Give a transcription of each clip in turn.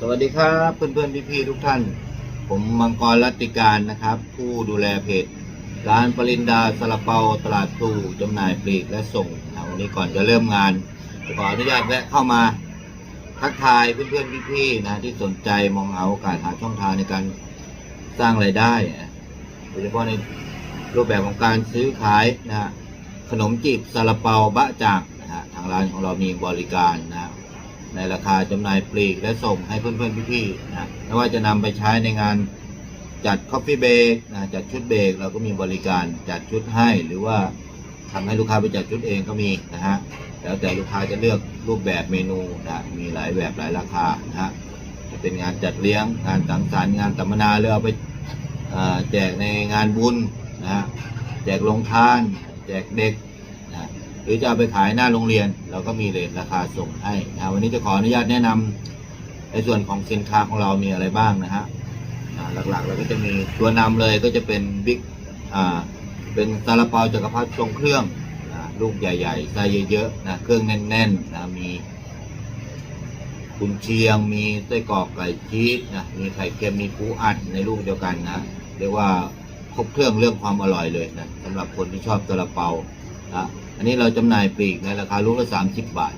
สวัสดีครับเพื่อนๆพี่ๆทุกท่าน ผมมังกรรัติการนะครับ ผู้ดูแลเพจร้านปรินดาสลาเปาตลาดพลูจำหน่ายปลีกและส่งนะวันนี้ก่อนจะเริ่มงานขออนุญาตแวะเข้ามาทักทายเพื่อนๆพี่ๆนะที่สนใจมองหาโอกาสหาช่องทางในการสร้างไรายได้โดยเฉพาะในรูปแบบของการซื้อขายนะขนมจีบซาลาเปาบะจากนะฮะทางร้านของเรามีบริการนะ ในราคาจำหน่ายปลีกและส่งให้เพื่อนๆพี่ๆนะไม่ว่าจะนำไปใช้ในงานจัดคอฟฟี่เบรกนะจัดชุดเบรกเราก็มีบริการจัดชุดให้หรือว่าทำให้ลูกค้าไปจัดชุดเองก็มีนะฮะแล้วแต่ลูกค้าจะเลือกรูปแบบเมนูนะมีหลายแบบหลายราคานะฮะจะเป็นงานจัดเลี้ยงงานสังสรรค์งานสัมมนาหรือเอาไปแจกในงานบุญนะฮะแจกโรงทาน แจกเด็ก หรือจะเอาไปขายหน้าโรงเรียน เราก็มีเรทราคาส่งให้นะวันนี้จะขออนุญาตแนะนำในส่วนของสินค้าของเรามีอะไรบ้างนะฮะหลักๆเราก็จะมีตัวนำเลยก็จะเป็นบิ๊กอ่าเป็นซาลาเปาจักรพรรดิทรงเครื่องลูกใหญ่ๆไส้เยอะๆนะเครื่องแน่นๆนะมีกุนเชียง มีไส้กรอกไก่ชีสนะมีไข่เค็มมีปูอัดในลูกเดียวกันนะเรียกว่าครบเครื่องเรื่องความอร่อยเลยนะสำหรับคนที่ชอบซาลาเปานะ อันนี้เราจำหน่ายปลีกในราคาลูกละ30บาท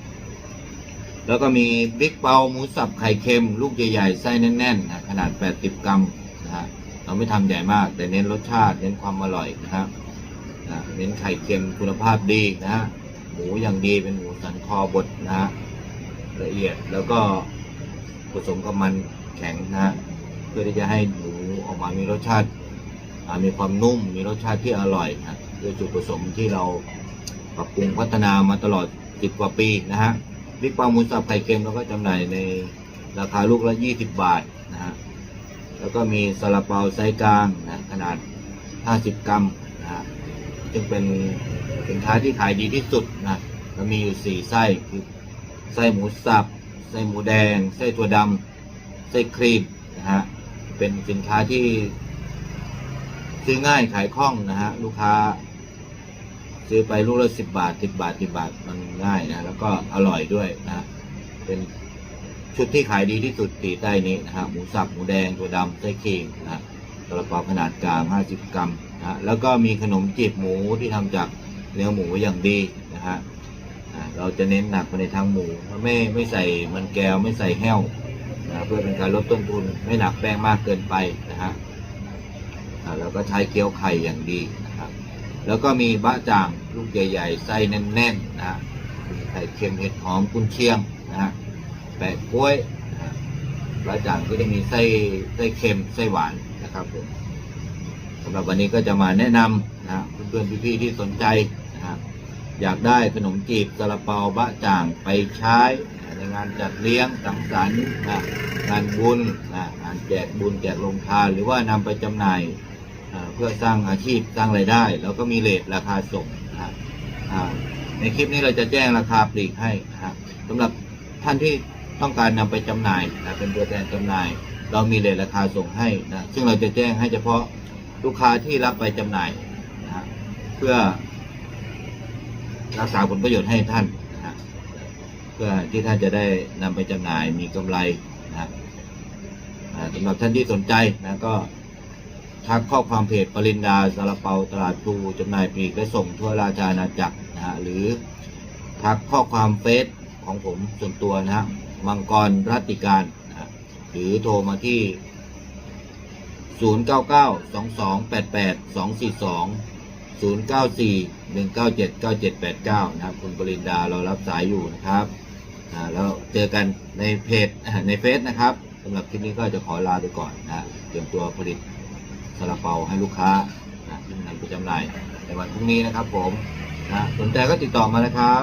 แล้วก็มีบิ๊กเปาหมูสับไข่เค็ม ลูกใหญ่ๆไส้แน่นๆนะขนาด80กรัมนะฮะเราไม่ทำใหญ่มาก แต่เน้นรสชาติเน้นความอร่อยนะครับนะเน้นไข่เค็มคุณภาพดีนะฮะหมูอย่างดีเป็นหมูสันคอบดนะฮะละเอียดแล้วก็ผสมกับมันแข็งนะฮะเพื่อที่จะให้หมูออกมามีรสชาติมีความนุ่มมีรสชาติที่อร่อยนะด้วยจุดผสมที่เรา ปรับปรุงพัฒนามาตลอด 10 กว่าปีนะฮะบิ๊กปลาหมูสับไข่เค็มเราก็จำหน่ายในราคาลูกละ 20 บาทนะฮะแล้วก็มีซาลาเปาไซส์กลางนะขนาด 50 กรัมนะฮะซึ่งเป็นสินค้าที่ขายดีที่สุดนะเรามีอยู่ 4 ไส้คือไส้หมูสับไส้หมูแดง ไส้ถั่วดำไส้ครีมนะฮะเป็นสินค้าที่ซื้อง่ายขายคล่องนะฮะลูกค้า ซื้อไปลูกละสิบบาทสิบบาทสิบบาทมันง่ายนะแล้วก็อร่อยด้วยนะเป็นชุดที่ขายดีที่สุดตีใต้นี้นะฮะหมูสับหมูแดงตัวดำไส้เค็งนะกระเป๋าขนาดกลางห้าสิบกรัมนะฮะแล้วก็มีขนมจีบหมูที่ทำจากเนื้อหมูอย่างดีนะฮะเราจะเน้นหนักไปในทางหมูไม่ไม่ใส่มันแก้วไม่ใส่แห้วนะเพื่อเป็นการลดต้นทุนไม่หนักแป้งมากเกินไปนะฮะอ่าแล้วก็ใช้เกี๊ยวไข่อย่างดีน แล้วก็มีบะจ่างลูกใหญ่ ๆ ไส้แน่นๆนะฮะมีไข่เค็มเห็ดหอมกุนเชียงนะฮะแปะกล้วยนะบะจ่างก็จะมีไส้ไส้เค็มไส้หวานนะครับผมสำหรับวันนี้ก็จะมาแนะนำนะเพื่อนๆพี่ๆที่สนใจนะฮะอยากได้ขนมจีบซาลาเปาบะจ่างไปใช้ในงานจัดเลี้ยงสังสรรค์นะงานบุญนะงานแจกบุญแจกโรงทานหรือว่านำไปจำหน่าย เพื่อสร้างอาชีพสร้างไรายได้ แล้วก็มีเลทราคาส่งนะฮะในคลิปนี้เราจะแจ้งราคาปลีกให้นะฮะสำหรับท่านที่ต้องการนำไปจำหน่ายนะเป็นตัวแทนจำหน่าย เรามีเลทราคาส่งให้นะซึ่งเราจะแจ้งให้เฉพาะลูกค้าที่รับไปจำหน่ายนะฮะเพื่อรักษาผลประโยชน์ให้ท่านนะฮะเพื่อที่ท่านจะได้นำไปจำหน่ายมีกำไรนะฮะสำหรับท่านที่สนใจนะก็ ทักข้อความเพจปรินดาซาลาเปาตลาดพลูจำหน่ายปลีกและส่งทั่วราชอาณาจักรนะฮะหรือทักข้อความเฟซของผมส่วนตัวนะฮะมังกรรัติการนะฮะหรือโทรมาที่ 0 9 9 2 2 8 8 2 4 2 0 9 4 1 9 7 9 7 8 9 นะครับ คุณปรินดาเรารับสายอยู่นะครับอ่าแล้วเจอกันในเพจในเฟซนะครับสำหรับคลิปนี้ก็จะขอลาไปก่อนนะฮะเตรียมตัวผลิต ซาลาเปาให้ลูกค้านะที่นำไปจำหน่ายในวันพรุ่งนี้นะครับผมนะสนใจก็ติดต่อมานะครับ